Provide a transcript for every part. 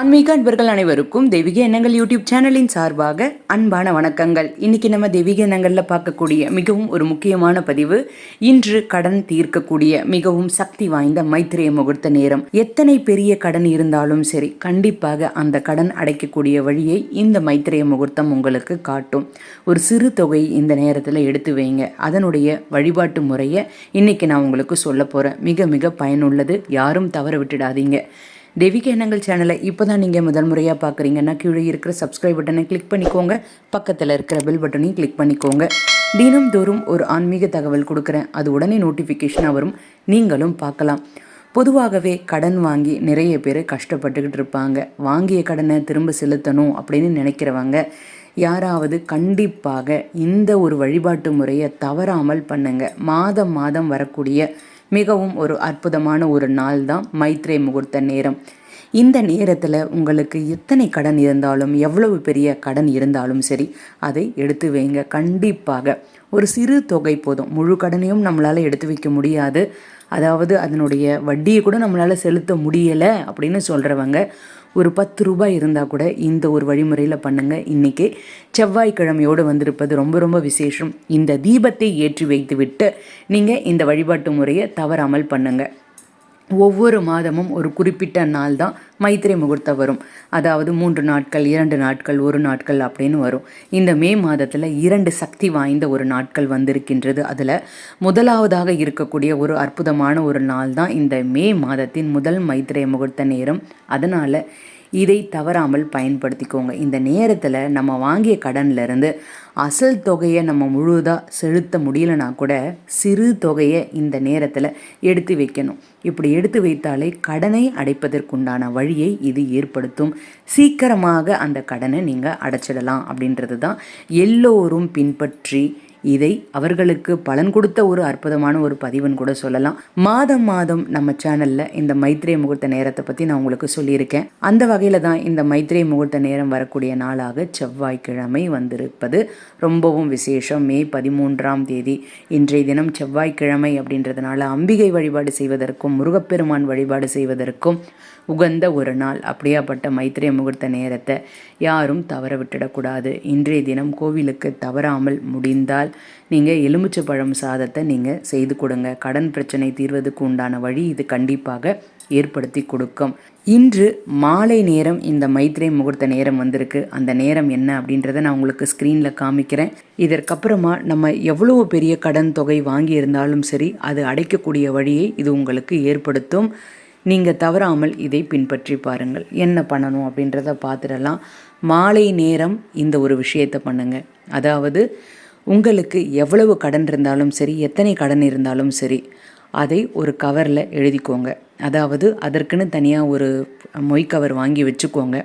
ஆன்மீக அன்பர்கள் அனைவருக்கும் தெய்வீக எண்ணங்கள் யூடியூப் சேனலின் சார்பாக அன்பான வணக்கங்கள். இன்னைக்கு நம்ம தெய்வீக எண்ணங்களில் பார்க்கக்கூடிய மிகவும் ஒரு முக்கியமான பதிவு இன்று கடன் தீர்க்கக்கூடிய மிகவும் சக்தி வாய்ந்த மைத்திரிய முகூர்த்த நேரம். எத்தனை பெரிய கடன் இருந்தாலும் சரி கண்டிப்பாக அந்த கடன் அடைக்கக்கூடிய வழியை இந்த மைத்திரிய முகூர்த்தம் உங்களுக்கு காட்டும். ஒரு சிறு தொகை இந்த நேரத்தில் எடுத்து வைங்க. அதனுடைய வழிபாட்டு முறையை இன்னைக்கு நான் உங்களுக்கு சொல்ல போகிறேன் மிக மிக பயனுள்ளது. யாரும் தவற விட்டுடாதீங்க. தெய்வீக எண்ணங்கள் சேனலை இப்போ தான் நீங்கள் முதல் முறையாக பார்க்குறீங்கன்னா கீழே இருக்கிற சப்ஸ்கிரைப் பட்டனை கிளிக் பண்ணிக்கோங்க. பக்கத்தில் இருக்கிற பெல் பட்டனையும் கிளிக் பண்ணிக்கோங்க. தினம்தோறும் ஒரு ஆன்மீக தகவல் கொடுக்குறேன். அது உடனே நோட்டிஃபிகேஷனாக வரும். நீங்களும் பார்க்கலாம். பொதுவாகவே கடன் வாங்கி நிறைய பேர் கஷ்டப்பட்டுக்கிட்டு இருப்பாங்க. வாங்கிய கடனை திரும்ப செலுத்தணும் அப்படின்னு நினைக்கிறவங்க யாராவது கண்டிப்பாக இந்த ஒரு வழிபாட்டு முறையை தவறாமல் பண்ணுங்க. மாதம் மாதம் வரக்கூடிய மிகவும் ஒரு அற்புதமான ஒரு நாள் தான் மைத்ரே முகூர்த்த நேரம். இந்த நேரத்தில் உங்களுக்கு எத்தனை கடன் இருந்தாலும் எவ்வளவு பெரிய கடன் இருந்தாலும் சரி அதை எடுத்து வைங்க. கண்டிப்பாக ஒரு சிறு தொகை போதும். முழு கடனையும் நம்மளால் எடுத்து வைக்க முடியாது. அதாவது அதனுடைய வட்டியை கூட நம்மளால் செலுத்த முடியலை அப்படின்னு சொல்கிறவங்க ஒரு பத்து ரூபாய் இருந்தால் கூட இந்த ஒரு வழிமுறையில் பண்ணுங்கள் இன்றைக்கி செவ்வாய்க்கிழமையோடு வந்திருப்பது ரொம்ப ரொம்ப விசேஷம். இந்த தீபத்தை ஏற்றி வைத்துவிட்டு நீங்கள் இந்த வழிபாட்டு முறையை தவறாமல் பண்ணுங்கள் ஒவ்வொரு மாதமும் ஒரு குறிப்பிட்ட நாள் தான் மைத்திரை முகூர்த்தம் வரும். அதாவது மூன்று நாட்கள் இரண்டு நாட்கள் ஒரு நாட்கள் அப்படின்னு வரும். இந்த மே மாதத்தில் இரண்டு சக்தி வாய்ந்த ஒரு நாட்கள் வந்திருக்கின்றது. அதில் முதலாவதாக இருக்கக்கூடிய ஒரு அற்புதமான ஒரு நாள் தான் இந்த மே மாதத்தின் முதல் மைத்திரை முகூர்த்த நேரம். அதனால் இதை தவறாமல் பயன்படுத்திக்கோங்க. இந்த நேரத்தில் நம்ம வாங்கிய கடன்லேருந்து அசல் தொகையை நம்ம முழுதாக செலுத்த முடியலனா கூட சிறு தொகையை இந்த நேரத்தில் எடுத்து வைக்கணும். இப்படி எடுத்து வைத்தாலே கடனை அடைப்பதற்குண்டான வழியை இது ஏற்படுத்தும். சீக்கிரமாக அந்த கடனை நீங்கள் அடைச்சிடலாம் அப்படின்றது தான் எல்லோரும் பின்பற்றி இதை அவர்களுக்கு பலன் கொடுத்த ஒரு அற்புதமான ஒரு பதிவுன்னு கூட சொல்லலாம். மாதம் மாதம் நம்ம சேனலில் இந்த மைத்ரே முகூர்த்த நேரத்தை பற்றி நான் உங்களுக்கு சொல்லியிருக்கேன். அந்த வகையில் தான் இந்த மைத்ரே முகூர்த்த நேரம் வரக்கூடிய நாளாக செவ்வாய்க்கிழமை வந்திருப்பது. ரொம்பவும் விசேஷம். மே பதிமூன்றாம் தேதி இன்றைய தினம் செவ்வாய்க்கிழமை அப்படின்றதுனால அம்பிகை வழிபாடு செய்வதற்கும் முருகப்பெருமான் வழிபாடு செய்வதற்கும் உகந்த ஒரு நாள். அப்படியாப்பட்ட மைத்திரிய முகூர்த்த நேரத்தை யாரும் தவற விட்டுடக்கூடாது. இன்றைய தினம் கோவிலுக்கு தவறாமல் முடிந்தால் நீங்கள் எலுமிச்சை பழம் சாதத்தை நீங்கள் செய்து கொடுங்க. கடன் பிரச்சனை தீர்வதற்கு உண்டான வழி இது கண்டிப்பாக ஏற்படுத்தி கொடுக்கும். இன்று மாலை நேரம் இந்த மைத்ரே முகூர்த்த நேரம் வந்திருக்கு. அந்த நேரம் என்ன அப்படின்றத நான் உங்களுக்கு ஸ்க்ரீனில் காமிக்கிறேன். இதற்கப்புறமா நம்ம எவ்வளவு பெரிய கடன் தொகை வாங்கியிருந்தாலும் சரி அது அடைக்கக்கூடிய வழியை இது உங்களுக்கு ஏற்படுத்தும். நீங்கள் தவறாமல் இதை பின்பற்றி பாருங்கள். என்ன பண்ணணும் அப்படின்றத பார்த்துடலாம். மாலை நேரம் இந்த ஒரு விஷயத்தை பண்ணுங்கள் அதாவது உங்களுக்கு எவ்வளவு கடன் இருந்தாலும் சரி எத்தனை கடன் இருந்தாலும் சரி அதை ஒரு கவரில் எழுதிக்கோங்க. அதாவது அதற்குன்னு தனியாக ஒரு மொய் கவர் வாங்கி வச்சுக்கோங்க.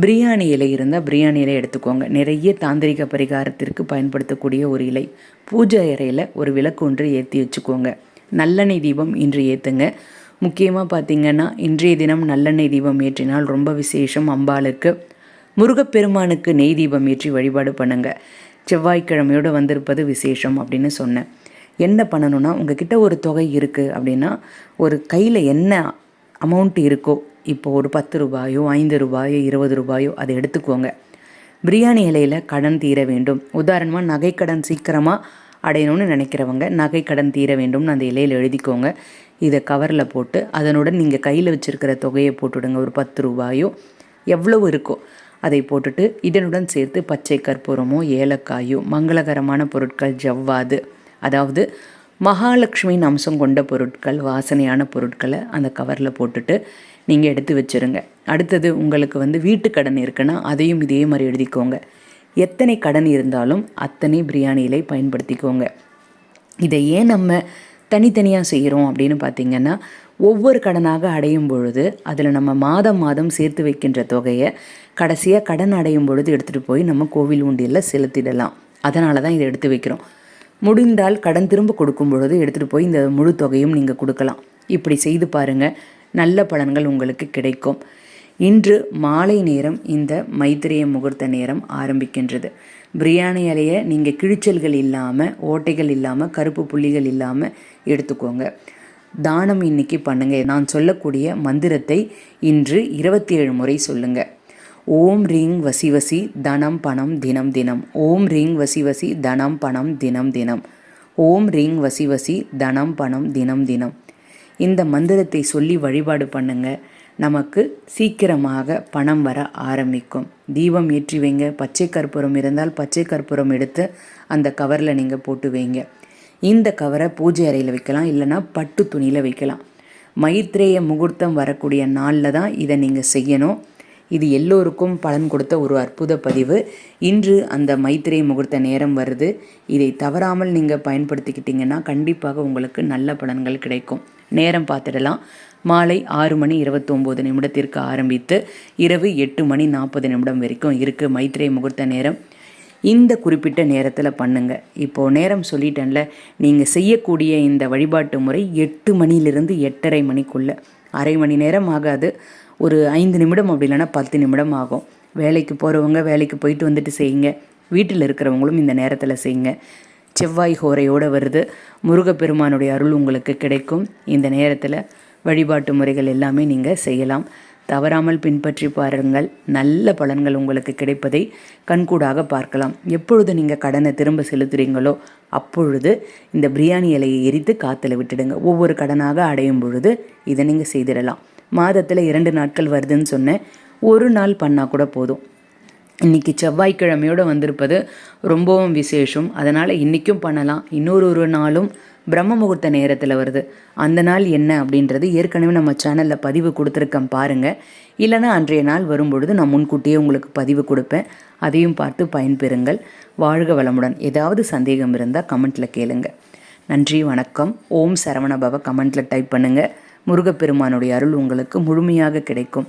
பிரியாணி இலை இருந்தால் பிரியாணி இலை எடுத்துக்கோங்க. நிறைய தாந்திரிக பரிகாரத்திற்கு பயன்படுத்தக்கூடிய ஒரு இலை. பூஜை அறையில் ஒரு விளக்கு ஒன்று ஏற்றி வச்சுக்கோங்க. நல்லெண்ணெய் தீபம் இன்று ஏற்றுங்க முக்கியமாக பார்த்திங்கன்னா இன்றைய தினம் நல்லெண்ணெய் தீபம் ஏற்றினால் ரொம்ப விசேஷம் அம்பாளுக்கு. முருகப்பெருமானுக்கு நெய் தீபம் ஏற்றி வழிபாடு பண்ணுங்கள் செவ்வாய்க்கிழமையோடு வந்திருப்பது விசேஷம் அப்படின்னு சொன்னேன். என்ன பண்ணணும்னா உங்ககிட்ட ஒரு தொகை இருக்குது அப்படின்னா ஒரு கையில் என்ன அமௌண்ட் இருக்கோ இப்போ ஒரு பத்து ரூபாயோ ஐந்து ரூபாயோ இருபது ரூபாயோ அதை எடுத்துக்கோங்க. பிரியாணி இலையில் கடன் தீர வேண்டும். உதாரணமாக நகைக்கடன் சீக்கிரமாக அடையணும்னு நினைக்கிறவங்க நகை கடன் தீர வேண்டும்னு அந்த இலையில் எழுதிக்கோங்க. இதை கவரில் போட்டு அதனுடன் நீங்கள் கையில் வச்சுருக்கிற தொகையை போட்டுவிடுங்க ஒரு பத்து ரூபாயோ எவ்வளவு இருக்கோ. அதை போட்டுட்டு இதனுடன் சேர்த்து பச்சை கற்பூரமோ ஏலக்காயோ மங்களகரமான பொருட்கள் ஜவ்வாது. அதாவது மகாலட்சுமியின் அம்சம் கொண்ட பொருட்கள் வாசனையான பொருட்களை அந்த கவரில் போட்டுட்டு நீங்கள் எடுத்து வச்சுருங்க. அடுத்தது உங்களுக்கு வந்து வீட்டு கடன் இருக்குன்னா அதையும் இதே மாதிரி எழுதிக்கோங்க. எத்தனை கடன் இருந்தாலும் அத்தனை பிரியாணியிலே பயன்படுத்திக்கோங்க. இதை ஏன் நம்ம தனித்தனியாக செய்கிறோம் அப்படின்னு பார்த்திங்கன்னா ஒவ்வொரு கடனாக அடையும் பொழுது அதில் நம்ம மாதம் மாதம் சேர்த்து வைக்கின்ற தொகையை கடைசியாக கடன் அடையும் பொழுது எடுத்துகிட்டு போய் நம்ம கோவில் உண்டியில் செலுத்திடலாம். அதனால தான் இதை எடுத்து வைக்கிறோம். முடிந்தால் கடன் திரும்ப கொடுக்கும் பொழுது எடுத்துகிட்டு போய் இந்த முழு தொகையும் நீங்கள் கொடுக்கலாம். இப்படி செய்து பாருங்கள் நல்ல பலன்கள் உங்களுக்கு கிடைக்கும். இன்று மாலை நேரம் இந்த மைத்திரிய முகூர்த்த நேரம் ஆரம்பிக்கின்றது. பிரியாணி இலையை நீங்கள் கிழிச்சல்கள் இல்லாமல் ஓட்டைகள் இல்லாமல் கருப்பு புள்ளிகள் இல்லாமல் எடுத்துக்கோங்க. தானம் இன்னைக்கு பண்ணுங்க. நான் சொல்லக்கூடிய மந்திரத்தை இன்று இருபத்தி ஏழு முறை சொல்லுங்க. ஓம் ரீங் வசி வசி தனம் பணம் தினம் தினம். ஓம் ரீங் வசி வசி தனம் பணம் தினம் தினம். ஓம் ரீங் வசி வசி தனம் பணம் தினம் தினம். இந்த மந்திரத்தை சொல்லி வழிபாடு பண்ணுங்க. நமக்கு சீக்கிரமாக பணம் வர ஆரம்பிக்கும். தீபம் ஏற்றி வைங்க. பச்சை கற்பூரம் இருந்தால் பச்சை கற்பூரம் எடுத்து அந்த கவரில் நீங்கள் போட்டு வைங்க. இந்த கவரை பூஜை அறையில் வைக்கலாம் இல்லைன்னா பட்டு துணியில் வைக்கலாம். மைத்ரேய முகூர்த்தம் வரக்கூடிய நாளில் தான் இதை நீங்கள் செய்யணும். இது எல்லோருக்கும் பலன் கொடுத்த ஒரு அற்புத பதிவு. இன்று அந்த மைத்திரை முகூர்த்த நேரம் வருது. இதை தவறாமல் நீங்கள் பயன்படுத்திக்கிட்டிங்கன்னா கண்டிப்பாக உங்களுக்கு நல்ல பலன்கள் கிடைக்கும். நேரம் பார்த்துடலாம். மாலை ஆறு மணி இருபத்தொம்போது நிமிடத்திற்கு ஆரம்பித்து இரவு எட்டு மணி நாற்பது நிமிடம் வரைக்கும் இருக்குது மைத்திரை முகூர்த்த நேரம். இந்த குறிப்பிட்ட நேரத்தில் பண்ணுங்கள் இப்போது நேரம் சொல்லிட்டேன்ல நீங்கள் செய்யக்கூடிய இந்த வழிபாட்டு முறை எட்டு மணிலிருந்து எட்டரை மணிக்குள்ளே. அரை மணி நேரம் ஆகாது. ஒரு ஐந்து நிமிடம் அப்படி இல்லைன்னா பத்து நிமிடம் ஆகும். வேலைக்கு போகிறவங்க வேலைக்கு போயிட்டு வந்துட்டு செய்யுங்க. வீட்டில் இருக்கிறவங்களும் இந்த நேரத்தில் செய்யுங்க. செவ்வாய் ஹோரையோடு வருது. முருகப்பெருமானுடைய அருள் உங்களுக்கு கிடைக்கும். இந்த நேரத்தில் வழிபாட்டு முறைகள் எல்லாமே நீங்கள் செய்யலாம். தவறாமல் பின்பற்றி பாருங்கள். நல்ல பலன்கள் உங்களுக்கு கிடைப்பதை கண்கூடாக பார்க்கலாம். எப்பொழுது நீங்கள் கடனை திரும்ப செலுத்துகிறீங்களோ அப்பொழுது இந்த பிரியாணி இலையை எரித்து காற்றுல விட்டுடுங்க. ஒவ்வொரு கடனாக அடையும் பொழுது இதை நீங்கள் செய்திடலாம். மாதத்தில் இரண்டு நாட்கள் வருதுன்னு சொன்னேன். ஒரு நாள் பண்ணால் கூட போதும். இன்றைக்கி செவ்வாய்க்கிழமையோடு வந்திருப்பது ரொம்பவும் விசேஷம். அதனால் இன்றைக்கும் பண்ணலாம். இன்னொரு ஒரு நாளும் பிரம்ம முகூர்த்த நேரத்தில் வருது. அந்த நாள் என்ன அப்படின்றது ஏற்கனவே நம்ம சேனலில் பதிவு கொடுத்துருக்கேன் பாருங்கள் இல்லைனா அன்றைய நாள் வரும்பொழுது நான் முன்கூட்டியே உங்களுக்கு பதிவு கொடுப்பேன். அதையும் பார்த்து பயன்பெறுங்கள். வாழ்க வளமுடன். ஏதாவது சந்தேகம் இருந்தால் கமெண்ட்டில் கேளுங்க. நன்றி வணக்கம். ஓம் சரவணபவ கமெண்ட்டில் டைப் பண்ணுங்கள் முருகப்பெருமானுடைய அருள் உங்களுக்கு முழுமையாக கிடைக்கும்.